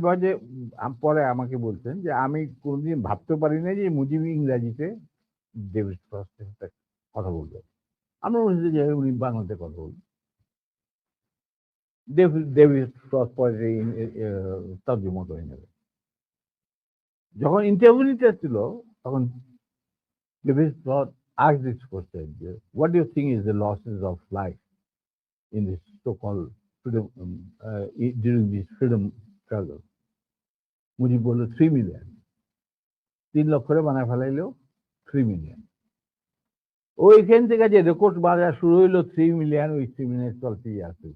বাজে পরে আমাকে বলছেন যে, আমি কোনোদিন ভাবতে পারি না যে মুজিব ইংরাজিতে ডেভিড সাথে কথা বলবে। আমরা বলছি যে উনি বাংলাতে কথা বলবেন পরে নেবে। যখন ইন্টারভিউ নিতে ছিল তখন David Frost asked this question what do you think is the losses of life in this struggle Mujib বলল থ্রি মিলিয়ন তিন লক্ষরে বানায় ফেলাইলো থ্রি মিলিয়ন ওইখান থেকে যে রেকর্ড বাজার শুরু হইল থ্রি মিলিয়ন ওই থ্রি মিলিয়ন চলতেই আছে।